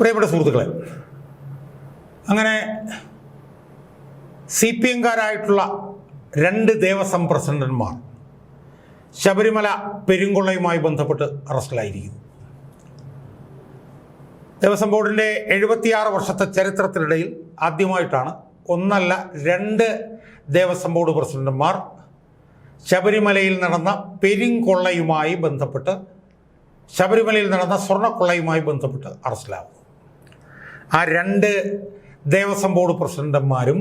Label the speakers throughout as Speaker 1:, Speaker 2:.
Speaker 1: പ്രിയപ്പെട്ട സുഹൃത്തുക്കളെ അങ്ങനെ സി പി എംകാരായിട്ടുള്ള രണ്ട് ദേവസ്വം പ്രസിഡന്റുമാർ ശബരിമല പെരുങ്കൊള്ളയുമായി ബന്ധപ്പെട്ട് അറസ്റ്റിലായിരിക്കുന്നു. ദേവസ്വം ബോർഡിന്റെ എഴുപത്തിയാറ് വർഷത്തെ ചരിത്രത്തിനിടയിൽ ആദ്യമായിട്ടാണ് ഒന്നല്ല രണ്ട് ദേവസ്വം ബോർഡ് പ്രസിഡന്റുമാർ ശബരിമലയിൽ നടന്ന പെരുങ്കൊള്ളയുമായി ബന്ധപ്പെട്ട് ശബരിമലയിൽ നടന്ന സ്വർണക്കൊള്ളയുമായി ബന്ധപ്പെട്ട് അറസ്റ്റിലാകുന്നു ആ രണ്ട് ദേവസ്വം ബോർഡ് പ്രസിഡന്റുമാരും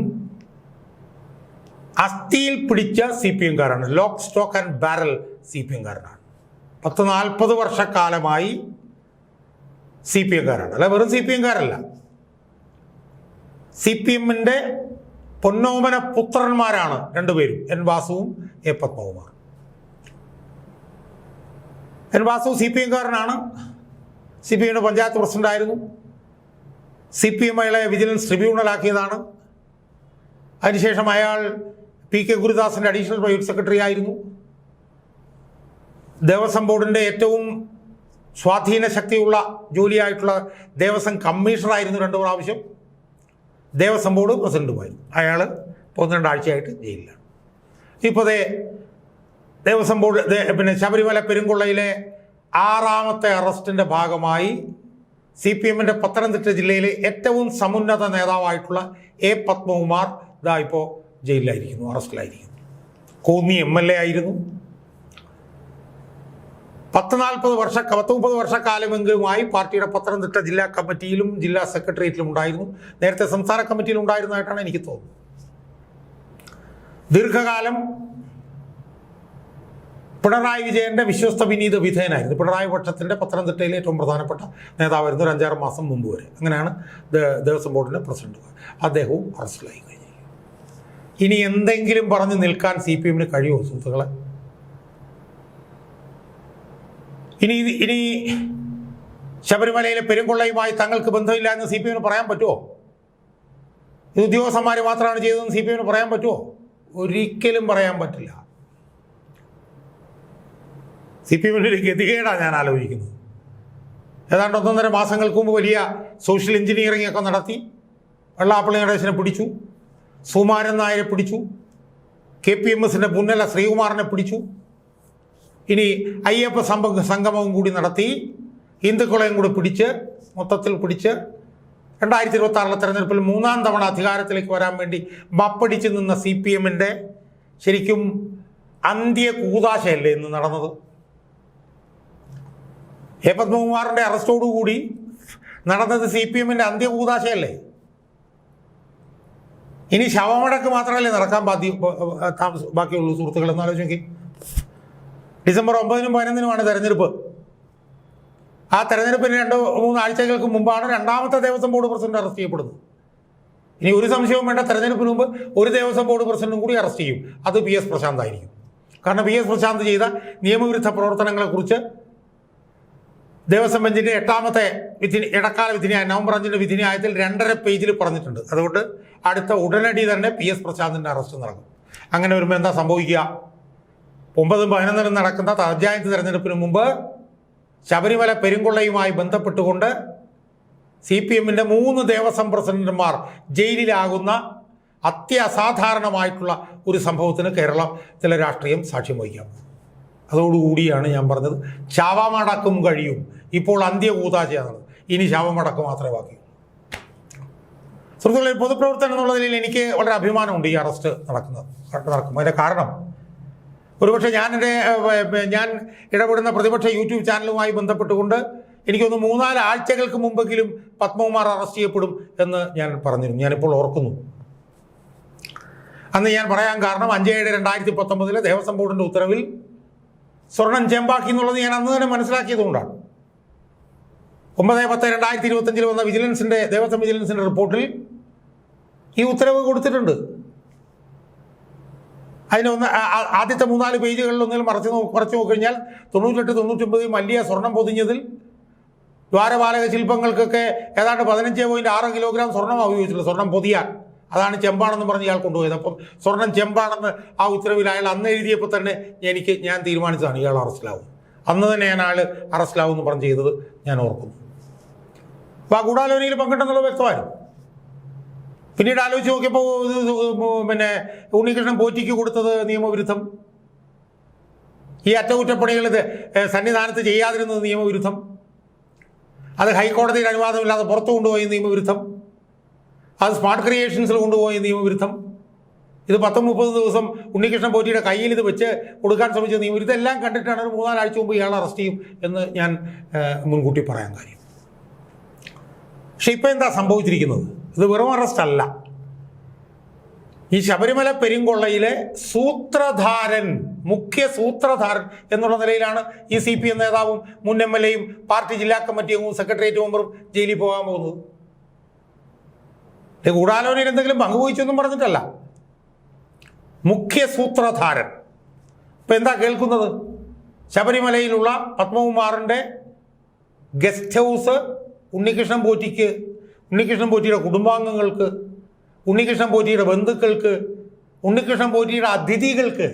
Speaker 1: അസ്ഥിയിൽ പിടിച്ച C P എംകാരാണ് lock stock and barrel C P എംകാരനാണ് പത്ത് നാൽപ്പത് വർഷക്കാലമായി സി പി എംകാരാണ് അല്ല വെറും സി പി എംകാരല്ല സി പി എമ്മിന്റെ പൊന്നോമന പുത്രന്മാരാണ് രണ്ടുപേരും. N വാസുവും A Padmakumar N Vasu C P എംകാരനാണ് C P എമ്മിന്റെ പഞ്ചായത്ത് പ്രസിഡന്റായിരുന്നു. സി പി എം അയാളെ വിജിലൻസ് ട്രിബ്യൂണലാക്കിയതാണ്. അതിനുശേഷം അയാൾ പി കെ ഗുരുദാസിന്റെ അഡീഷണൽ പ്രൈവറ്റ് സെക്രട്ടറി ആയിരുന്നു. ദേവസ്വം ബോർഡിന്റെ ഏറ്റവും സ്വാധീന ശക്തിയുള്ള ജോലിയായിട്ടുള്ള ദേവസ്വം കമ്മീഷണറായിരുന്നു രണ്ട് പ്രാവശ്യം. ദേവസ്വം ബോർഡ് പ്രസിഡന്റുമായിരുന്നു അയാൾ ഒന്ന് രണ്ടാഴ്ചയായിട്ട് ജയിലിലാണ്. ഇപ്പോൾ ദേ ദേവസ്വം ബോർഡ് പിന്നെ ശബരിമല പെരുങ്കുള്ളയിലെ ആറാമത്തെ അറസ്റ്റിന്റെ ഭാഗമായി സി പി എമ്മിന്റെ പത്തനംതിട്ട ജില്ലയിലെ ഏറ്റവും സമുന്നത നേതാവായിട്ടുള്ള എ പത്മകുമാർ ഇതാ ഇപ്പോൾ ജയിലിലായിരിക്കുന്നു അറസ്റ്റിലായിരിക്കുന്നു. കോന്നി എം എൽ എ ആയിരുന്നു. പത്ത് നാൽപ്പത് വർഷ പത്ത് മുപ്പത് വർഷക്കാലമെങ്കിലുമായി പാർട്ടിയുടെ പത്തനംതിട്ട ജില്ലാ കമ്മിറ്റിയിലും ജില്ലാ സെക്രട്ടേറിയറ്റിലും ഉണ്ടായിരുന്നു. നേരത്തെ സംസ്ഥാന കമ്മിറ്റിയിൽ ഉണ്ടായിരുന്നതായിട്ടാണ് എനിക്ക് തോന്നുന്നത്. ദീർഘകാലം പിണറായി വിജയന്റെ വിശ്വസ്ത വിനീത വിധേയനായിരുന്നു. പിണറായി പക്ഷത്തിന്റെ പത്തനംതിട്ടയിലെ ഏറ്റവും പ്രധാനപ്പെട്ട നേതാവായിരുന്നു ഒരു അഞ്ചാറ് മാസം മുമ്പ് വരെ. അങ്ങനെയാണ് ദേവസ്വം ബോർഡിന്റെ പ്രസിഡന്റ്. അദ്ദേഹവും അറസ്റ്റിലായി കഴിഞ്ഞു. ഇനി എന്തെങ്കിലും പറഞ്ഞ് നിൽക്കാൻ സി പി എമ്മിന് കഴിയുമോ സുഹൃത്തുക്കളെ? ഇനി ഇനി ശബരിമലയിലെ പെരുങ്കൊള്ളയുമായി തങ്ങൾക്ക് ബന്ധമില്ല എന്ന് സി പി എമ്മിന് പറയാൻ പറ്റുമോ? ഇത് ഉദ്യോഗസ്ഥന്മാർ മാത്രമാണ് ചെയ്തതെന്ന് സി പി എമ്മിന് പറയാൻ പറ്റുമോ? ഒരിക്കലും പറയാൻ പറ്റില്ല. സി പി എമ്മിന്റെ ഒരു ഞാൻ ആലോചിക്കുന്നത്. ഏതാണ്ട് ഒന്നൊന്നര മാസങ്ങൾക്ക് മുമ്പ് വലിയ സോഷ്യൽ എഞ്ചിനീയറിംഗ് ഒക്കെ നടത്തി വെള്ളാപ്പള്ളി നടേശനെ പിടിച്ചു സുമാരൻ നായരെ പിടിച്ചു കെ പി എം എസിന്റെ മുന്നല ശ്രീകുമാറിനെ പിടിച്ചു. ഇനി അയ്യപ്പ സംഭ സംഗമവും കൂടി നടത്തി ഹിന്ദുക്കളെയും കൂടി പിടിച്ച് മൊത്തത്തിൽ പിടിച്ച് രണ്ടായിരത്തി ഇരുപത്തി ആറിലെ തെരഞ്ഞെടുപ്പിൽ മൂന്നാം തവണ അധികാരത്തിലേക്ക് വരാൻ വേണ്ടി മപ്പടിച്ച് നിന്ന സി പി എമ്മിന്റെ ശരിക്കും അന്ത്യ കൂതാശയല്ലേ ഇന്ന് നടന്നത്. എ പത്മകുമാറിന്റെ അറസ്റ്റോടുകൂടി നടന്നത് സി പി എമ്മിന്റെ അന്ത്യ കൂതാശയല്ലേ ഇനി ശവമടക്ക് മാത്രമല്ലേ നടക്കാൻ ബാധ്യ ബാക്കിയുള്ളൂ സുഹൃത്തുക്കൾ എന്ന് ആലോചിച്ച് നോക്കി. ഡിസംബർ ഒമ്പതിനും പതിനൊന്നിനുമാണ് തെരഞ്ഞെടുപ്പ്. ആ തെരഞ്ഞെടുപ്പിന് രണ്ട് മൂന്ന് ആഴ്ചകൾക്ക് മുമ്പാണ് രണ്ടാമത്തെ ദേവസ്വം ബോർഡ് പ്രസിഡന്റ് അറസ്റ്റ് ചെയ്യപ്പെടുന്നത്. ഇനി ഒരു സംശയവും വേണ്ട തെരഞ്ഞെടുപ്പിന് മുമ്പ് ഒരു ദേവസ്വം ബോർഡ് പ്രസിഡന്റും കൂടി അറസ്റ്റ് ചെയ്യും. അത് പി എസ് പ്രശാന്ത് ആയിരിക്കും. കാരണം പി എസ് പ്രശാന്ത് ചെയ്ത നിയമവിരുദ്ധ പ്രവർത്തനങ്ങളെക്കുറിച്ച് ദേവസ്വം ബെഞ്ചിന്റെ എട്ടാമത്തെ വിധി ഇടക്കാല വിധിന്യായ നവംബർ അഞ്ചിന്റെ വിധിന്യായത്തിൽ രണ്ടര പേജിൽ പറഞ്ഞിട്ടുണ്ട്. അതുകൊണ്ട് അടുത്ത ഉടനടി തന്നെ പി എസ് പ്രശാന്തിന്റെ അറസ്റ്റ് നടക്കും. അങ്ങനെ വരുമ്പോൾ എന്താ സംഭവിക്കുക? ഒമ്പതും പതിനൊന്നിനും നടക്കുന്ന പഞ്ചായത്ത് തെരഞ്ഞെടുപ്പിന് മുമ്പ് ശബരിമല പെരുങ്കൊള്ളയുമായി ബന്ധപ്പെട്ടുകൊണ്ട് സി പി എമ്മിന്റെ മൂന്ന് ദേവസ്വം പ്രസിഡന്റുമാർ ജയിലിലാകുന്ന അത്യസാധാരണമായിട്ടുള്ള ഒരു സംഭവത്തിന് കേരളത്തിലെ രാഷ്ട്രീയം സാക്ഷ്യം വഹിക്കാം. അതോടുകൂടിയാണ് ഞാൻ പറഞ്ഞത്. ചാവാമടക്കും കഴിയും. ഇപ്പോൾ അന്ത്യ കൂതാശയാണ് ഇനി ശവമടക്കം മാത്രമേ ബാക്കി. സുഹൃത്തുക്കളെ പൊതുപ്രവർത്തനം എന്നുള്ള നിലയിൽ എനിക്ക് വളരെ അഭിമാനമുണ്ട് ഈ അറസ്റ്റ് നടക്കുന്നത്. നടക്കും അതിന്റെ കാരണം ഒരുപക്ഷെ ഞാൻ എന്റെ ഞാൻ ഇടപെടുന്ന പ്രതിപക്ഷ യൂട്യൂബ് ചാനലുമായി ബന്ധപ്പെട്ടുകൊണ്ട് എനിക്കൊന്ന് മൂന്നാൽ ആഴ്ചകൾക്ക് മുമ്പെങ്കിലും പത്മകുമാർ അറസ്റ്റ് ചെയ്യപ്പെടും എന്ന് ഞാൻ പറഞ്ഞിരുന്നു. ഞാനിപ്പോൾ ഓർക്കുന്നു. അന്ന് ഞാൻ പറയാൻ കാരണം അഞ്ച് ഏഴ് രണ്ടായിരത്തി പത്തൊമ്പതിലെ ദേവസ്വം ബോർഡിന്റെ ഉത്തരവിൽ സ്വർണം ചെമ്പാക്കി എന്നുള്ളത് ഞാൻ അന്ന് തന്നെ മനസ്സിലാക്കിയതുകൊണ്ടാണ് ഒമ്പത് പത്ത് രണ്ടായിരത്തി ഇരുപത്തഞ്ചിൽ വന്ന വിജിലൻസിന്റെ ദേവസ്വം വിജിലൻസിന്റെ റിപ്പോർട്ടിൽ ഈ ഉത്തരവ് കൊടുത്തിട്ടുണ്ട്. അതിനൊന്ന് ആദ്യത്തെ മൂന്നാൽ പേജുകളിൽ ഒന്നിൽ മറച്ചു കുറച്ച് നോക്കിക്കഴിഞ്ഞാൽ തൊണ്ണൂറ്റെട്ട് തൊണ്ണൂറ്റൊമ്പതിൽ മല്ലിയ സ്വർണം പൊതിഞ്ഞതിൽ ദ്വാരപാലക ശില്പങ്ങൾക്കൊക്കെ ഏതാണ്ട് പതിനഞ്ച് പോയിന്റ് ആറ് കിലോഗ്രാം സ്വർണം ഉപയോഗിച്ചിട്ടുള്ളത് സ്വർണം പൊതിയാൻ. അതാണ് ചെമ്പാണെന്ന് പറഞ്ഞ് ഇയാൾ കൊണ്ടുപോയത്. അപ്പം സ്വർണം ചെമ്പാണെന്ന് ആ ഉത്തരവിൽ അയാൾ അന്ന് എഴുതിയപ്പോൾ തന്നെ എനിക്ക് ഞാൻ തീരുമാനിച്ചതാണ് ഇയാൾ അറസ്റ്റിലാവും അന്ന് തന്നെ ഞാൻ ആൾ അറസ്റ്റിലാവും എന്ന് പറഞ്ഞ് ചെയ്തത് ഞാൻ ഓർക്കുന്നു. അപ്പോൾ ആ ഗൂഢാലോചനയിൽ പങ്കിട്ടെന്നുള്ളത് വ്യക്തമായിരുന്നു. പിന്നീട് ആലോചിച്ച് നോക്കിയപ്പോൾ പിന്നെ ഉണ്ണികൃഷ്ണൻ പോറ്റിക്ക് കൊടുത്തത് നിയമവിരുദ്ധം. ഈ അറ്റകുറ്റപ്പണികൾ സന്നിധാനത്ത് ചെയ്യാതിരുന്നത് നിയമവിരുദ്ധം. അത് ഹൈക്കോടതിയുടെ അനുവാദമില്ലാതെ പുറത്തു കൊണ്ടുപോയി നിയമവിരുദ്ധം. അത് സ്മാർട്ട് ക്രിയേഷൻസിൽ കൊണ്ടുപോയി നിയമവിരുദ്ധം. ഇത് പത്തും മുപ്പത് ദിവസം ഉണ്ണികൃഷ്ണൻ പോറ്റിയുടെ കയ്യിൽ ഇത് വെച്ച് കൊടുക്കാൻ ശ്രമിച്ച നീ ഇതെല്ലാം കണ്ടിട്ടാണ് ഒരു മൂന്നാലാഴ്ച മുമ്പ് ഇയാൾ അറസ്റ്റ് ചെയ്യും എന്ന് ഞാൻ മുൻകൂട്ടി പറയാൻ കാര്യം. പക്ഷെ ഇപ്പം എന്താ സംഭവിച്ചിരിക്കുന്നത്? ഇത് വെറും അറസ്റ്റ് അല്ല. ഈ ശബരിമല പെരിങ്കൊള്ളയിലെ സൂത്രധാരൻ മുഖ്യ സൂത്രധാരൻ എന്നുള്ള നിലയിലാണ് ഈ സി പി എം നേതാവും മുൻ എം എൽ എയും പാർട്ടി ജില്ലാ കമ്മിറ്റി അംഗവും സെക്രട്ടേറിയറ്റ് മെമ്പറും ജയിലിൽ പോകാൻ പോകുന്നത്. ഗൂഢാലോചനയിൽ എന്തെങ്കിലും പങ്കുവഹിച്ചൊന്നും പറഞ്ഞിട്ടല്ല. മുഖ്യ സൂത്രധാരൻ ഇപ്പം എന്താ കേൾക്കുന്നത്? ശബരിമലയിലുള്ള പത്മകുമാറിന്റെ ഗസ്റ്റ് ഹൗസ് ഉണ്ണികൃഷ്ണൻ പോറ്റിക്ക് ഉണ്ണികൃഷ്ണൻ പോറ്റിയുടെ കുടുംബാംഗങ്ങൾക്ക് ഉണ്ണികൃഷ്ണൻ പോറ്റിയുടെ ബന്ധുക്കൾക്ക് ഉണ്ണികൃഷ്ണൻ പോറ്റിയുടെ അതിഥികൾക്ക്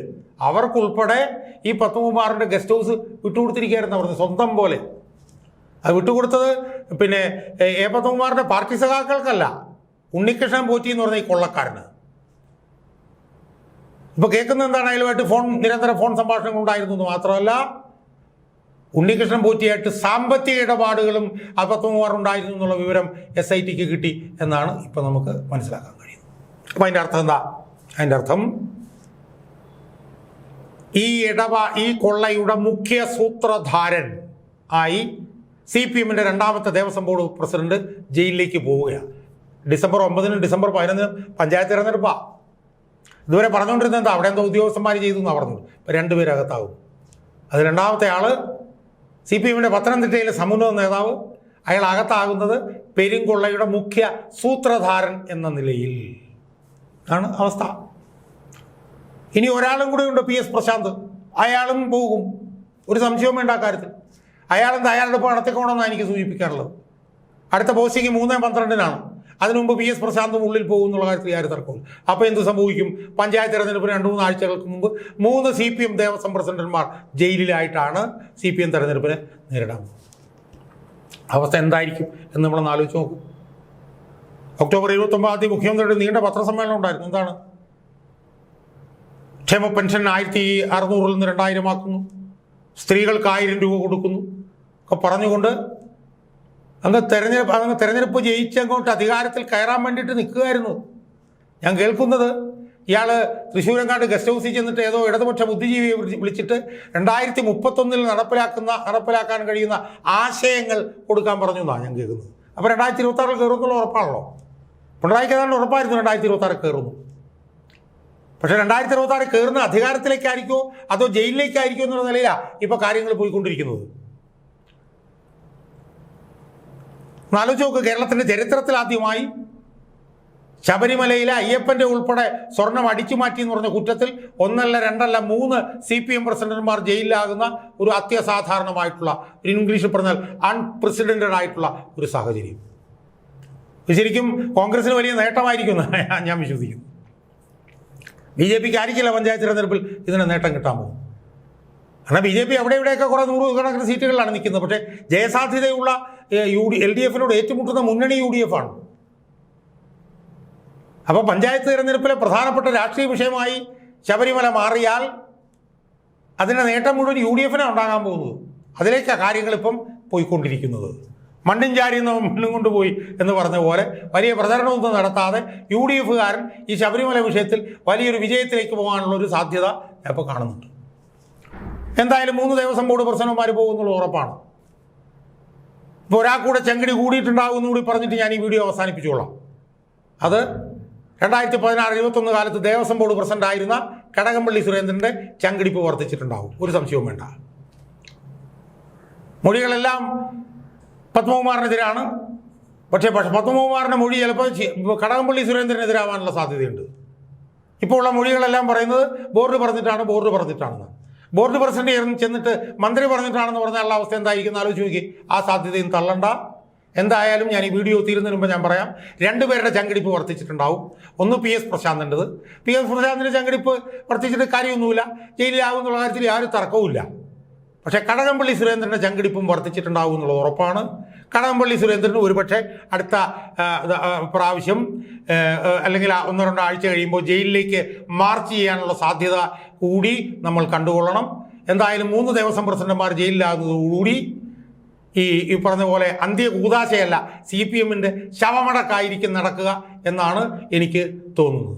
Speaker 1: അവർക്കുൾപ്പെടെ ഈ പത്മകുമാറിന്റെ ഗസ്റ്റ് ഹൗസ് വിട്ടുകൊടുത്തിരിക്കുകയായിരുന്നു അവർക്ക് സ്വന്തം പോലെ. അത് വിട്ടുകൊടുത്തത് പിന്നെ എ പത്മകുമാറിന്റെ പാർട്ടി സഖാക്കൾക്കല്ല ഉണ്ണികൃഷ്ണൻ പോറ്റി എന്ന് പറഞ്ഞ ഈ കൊള്ളക്കാരന്. ഇപ്പോൾ കേൾക്കുന്ന എന്താണ്? അയലുമായിട്ട് ഫോൺ നിരന്തര ഫോൺ സംഭാഷണങ്ങൾ ഉണ്ടായിരുന്നു എന്ന് മാത്രമല്ല ഉണ്ണികൃഷ്ണൻ പോറ്റിയായിട്ട് സാമ്പത്തിക ഇടപാടുകളും ആ പത്മകുമാർ ഉണ്ടായിരുന്നു എന്നുള്ള വിവരം എസ് ഐ ടിക്ക് കിട്ടി എന്നാണ് ഇപ്പോൾ നമുക്ക് മനസ്സിലാക്കാൻ കഴിയുന്നത്. അപ്പൊ അതിന്റെ അർത്ഥം എന്താ? അതിന്റെ അർത്ഥം ഈ ഇടപാ ഈ കൊള്ളയുടെ മുഖ്യ സൂത്രധാരൻ ആയി സി പി എമ്മിന്റെ രണ്ടാമത്തെ ദേവസ്വം ബോർഡ് പ്രസിഡന്റ് ജയിലിലേക്ക് പോവുകയാണ്. ഡിസംബർ ഒമ്പതിനും ഡിസംബർ പതിനൊന്നിനും പഞ്ചായത്ത് തിരഞ്ഞെടുപ്പാണ് ഇതുവരെ പറഞ്ഞുകൊണ്ടിരുന്നത് അവിടെ എന്തോ ഉദ്യോഗസ്ഥന്മാർ ചെയ്തു എന്നാണ് പറഞ്ഞത്. ഇപ്പം രണ്ടുപേരകത്താവും അത് രണ്ടാമത്തെ ആൾ സി പി എമ്മിന്റെ പത്തനംതിട്ടയിലെ സമുന്നത നേതാവ്. അയാൾ അകത്താകുന്നത് പെരുങ്കൊള്ളയുടെ മുഖ്യ സൂത്രധാരൻ എന്ന നിലയിൽ. ആണ് അവസ്ഥ. ഇനി ഒരാളും കൂടെ ഉണ്ട് പി എസ് പ്രശാന്ത്. അയാളും പോകും. ഒരു സംശയവും വേണ്ട കാര്യത്തിൽ. അയാളെന്താ അയാളുടെ ഇപ്പോൾ എനിക്ക് സൂചിപ്പിക്കാറുള്ളത് അടുത്ത പോസ്റ്റിംഗ് മൂന്ന് പന്ത്രണ്ടിനാണ്. അതിനു മുമ്പ് പി എസ് പ്രശാന്തും ഉള്ളിൽ പോകും എന്നുള്ള കാര്യത്തിൽ ആര് തർക്കവും അപ്പോൾ എന്ത് സംഭവിക്കും? പഞ്ചായത്ത് തെരഞ്ഞെടുപ്പിന് രണ്ട് മൂന്ന് ആഴ്ചകൾക്ക് മുമ്പ് മൂന്ന് സി പി എം ദേവസ്വം പ്രസിഡന്റുമാർ ജയിലിലായിട്ടാണ് സി പി എം തെരഞ്ഞെടുപ്പിനെ നേരിടാൻ അവസ്ഥ എന്തായിരിക്കും എന്ന് നമ്മളൊന്ന് ആലോചിച്ച് നോക്കും. ഒക്ടോബർ ഇരുപത്തൊമ്പതാം തീയതി മുഖ്യമന്ത്രിയുടെ നീണ്ട പത്രസമ്മേളനം ഉണ്ടായിരുന്നു. എന്താണ്? ക്ഷേമ പെൻഷൻ ആയിരത്തി അറുന്നൂറിൽ നിന്ന് രണ്ടായിരം ആക്കുന്നു സ്ത്രീകൾക്ക് ആയിരം രൂപ കൊടുക്കുന്നു. ഒക്കെ പറഞ്ഞുകൊണ്ട് അങ്ങ് തെരഞ്ഞെടുപ്പ് അന്ന് തെരഞ്ഞെടുപ്പ് ജയിച്ചങ്ങോട്ട് അധികാരത്തിൽ കയറാൻ വേണ്ടിയിട്ട് നിൽക്കുകയായിരുന്നു. ഞാൻ കേൾക്കുന്നത് ഇയാൾ തൃശ്ശൂരങ്ങാട് ഗസ്റ്റ് ഹൗസിൽ ചെന്നിട്ട് ഏതോ ഇടതുപക്ഷ ബുദ്ധിജീവിയെ വിളിച്ച് വിളിച്ചിട്ട് രണ്ടായിരത്തി മുപ്പത്തൊന്നിൽ നടപ്പിലാക്കുന്ന നടപ്പിലാക്കാൻ കഴിയുന്ന ആശയങ്ങൾ കൊടുക്കാൻ പറഞ്ഞു എന്നാണ് ഞാൻ കേൾക്കുന്നത്. അപ്പോൾ രണ്ടായിരത്തി ഇരുപത്തി ആറിൽ കയറുന്നുള്ള ഉറപ്പാണല്ലോ. പിണറായിക്ക് ഏതാണ്ട് ഉറപ്പായിരുന്നു രണ്ടായിരത്തി ഇരുപത്തി ആറ് കയറുന്നു പക്ഷേ രണ്ടായിരത്തി ഇരുപത്തി ആറ് കയറുന്ന അധികാരത്തിലേക്കായിരിക്കുമോ അതോ ജയിലിലേക്കായിരിക്കുമോ എന്നുള്ള നിലയിലാണ് ഇപ്പോൾ കാര്യങ്ങൾ പോയിക്കൊണ്ടിരിക്കുന്നത് ഒന്ന് ആലോചിച്ച് നോക്ക് കേരളത്തിന്റെ ചരിത്രത്തിൽ ആദ്യമായി ശബരിമലയിലെ അയ്യപ്പന്റെ ഉൾപ്പെടെ സ്വർണം അടിച്ചു മാറ്റി എന്ന് പറഞ്ഞ കുറ്റത്തിൽ ഒന്നല്ല രണ്ടല്ല മൂന്ന് സി പി എം പ്രസിഡന്റുമാർ ജയിലിലാകുന്ന ഒരു അത്യസാധാരണമായിട്ടുള്ള ഇംഗ്ലീഷിൽ പറഞ്ഞാൽ അൺപ്രസിഡന്റഡ് ആയിട്ടുള്ള ഒരു സാഹചര്യം. ശരിക്കും കോൺഗ്രസിന് വലിയ നേട്ടമായിരിക്കും ഞാൻ വിശ്വസിക്കുന്നു. ബി ജെ പിക്ക് ആയിരിക്കില്ല പഞ്ചായത്ത് തിരഞ്ഞെടുപ്പിൽ ഇതിന് നേട്ടം കിട്ടാൻ പോകും? കാരണം ബി ജെ പി അവിടെ ഇവിടെയൊക്കെ കുറേ നൂറുകണക്കിന് സീറ്റുകളിലാണ് നിൽക്കുന്നത്. പക്ഷേ ജയസാധ്യതയുള്ള യു ഡി എൽ ഡി എഫിനോട് ഏറ്റുമുട്ടുന്ന മുന്നണി യു ഡി എഫ് ആണ് അപ്പോൾ പഞ്ചായത്ത് തിരഞ്ഞെടുപ്പിലെ പ്രധാനപ്പെട്ട രാഷ്ട്രീയ വിഷയമായി ശബരിമല മാറിയാൽ അതിന്റെ നേട്ടം മുഴുവൻ യു ഡി എഫിനാണ് ഉണ്ടാകാൻ പോകുന്നത്. അതിലേക്കാണ് കാര്യങ്ങൾ ഇപ്പം പോയിക്കൊണ്ടിരിക്കുന്നത്. മണ്ണും ചാരി എന്ന് മണ്ണും കൊണ്ടുപോയി എന്ന് പറഞ്ഞ പോലെ വലിയ പ്രചരണമൊന്നും നടത്താതെ യു ഡി എഫുകാരൻ ഈ ശബരിമല വിഷയത്തിൽ വലിയൊരു വിജയത്തിലേക്ക് പോകാനുള്ള ഒരു സാധ്യത ഇപ്പോൾ കാണുന്നുണ്ട്. എന്തായാലും മൂന്ന് ദേവസ്വം ബോർഡ് പ്രസിഡന്റുമാർ പോകുന്നുള്ള ഉറപ്പാണ്. ഇപ്പോൾ ഒരാൾക്കൂടെ ചെങ്കടി കൂടിയിട്ടുണ്ടാവും എന്നുകൂടി പറഞ്ഞിട്ട് ഞാൻ ഈ വീഡിയോ അവസാനിപ്പിച്ചോളാം. അത് രണ്ടായിരത്തി പതിനാറ് ഇരുപത്തൊന്ന് കാലത്ത് ദേവസ്വം ബോർഡ് പ്രസിഡന്റ് ആയിരുന്ന കടകംപള്ളി സുരേന്ദ്രന്റെ ചങ്കിടിപ്പ് വർദ്ധിച്ചിട്ടുണ്ടാവും. ഒരു സംശയവും വേണ്ട. മൊഴികളെല്ലാം പത്മകുമാറിനെതിരാണ്. പക്ഷേ പക്ഷെ പത്മകുമാറിന്റെ മൊഴി ചിലപ്പോൾ കടകംപള്ളി സുരേന്ദ്രനെതിരാവാനുള്ള സാധ്യതയുണ്ട്. ഇപ്പോൾ ഉള്ള മൊഴികളെല്ലാം പറയുന്നത് ബോർഡ് പറഞ്ഞിട്ടാണ് ബോർഡ് പറഞ്ഞിട്ടാണെന്ന് ബോർഡ് പ്രസിഡന്റ് ചെന്ന് ചെന്നിട്ട് മന്ത്രി പറഞ്ഞിട്ടാണെന്ന് പറഞ്ഞാലുള്ള അവസ്ഥ എന്തായിരിക്കും ആലോചിച്ച് നോക്കി. ആ സാധ്യതയും തള്ളണ്ട. എന്തായാലും ഞാൻ ഈ വീഡിയോ തീരുന്നതിന് മുമ്പ് ഞാൻ പറയാം. രണ്ടുപേരുടെ ചങ്കിടിപ്പ് വർദ്ധിച്ചിട്ടുണ്ടാവും. ഒന്ന് പി എസ് പ്രശാന്തിന്റെത്. പി എസ് പ്രശാന്തിന്റെ ചങ്കിടിപ്പ് വർദ്ധിച്ചിട്ട് കാര്യമൊന്നുമില്ല. ജയിലിലാവും എന്നുള്ള കാര്യത്തിൽ യാതൊരു തർക്കവുമില്ല. പക്ഷേ കടകംപള്ളി സുരേന്ദ്രന്റെ ചങ്കിടിപ്പും വർദ്ധിച്ചിട്ടുണ്ടാവും എന്നുള്ളത് ഉറപ്പാണ്. കടകംപള്ളി സുരേന്ദ്രൻ ഒരുപക്ഷെ അടുത്ത പ്രാവശ്യം അല്ലെങ്കിൽ ഒന്നോ രണ്ടോ ആഴ്ച കഴിയുമ്പോൾ ജയിലിലേക്ക് മാർച്ച് ചെയ്യാനുള്ള സാധ്യത കൂടി നമ്മൾ കണ്ടുകൊള്ളണം. എന്തായാലും മൂന്ന് ദേവസ്വം പ്രസിഡന്റുമാർ ജയിലിലാകുന്നതോടുകൂടി ഈ ഈ പറഞ്ഞ പോലെ അന്ത്യ കൂതാശയല്ല സി പി എമ്മിന്റെ ശവമടക്കായിരിക്കും നടക്കുക എന്നാണ് എനിക്ക് തോന്നുന്നത്.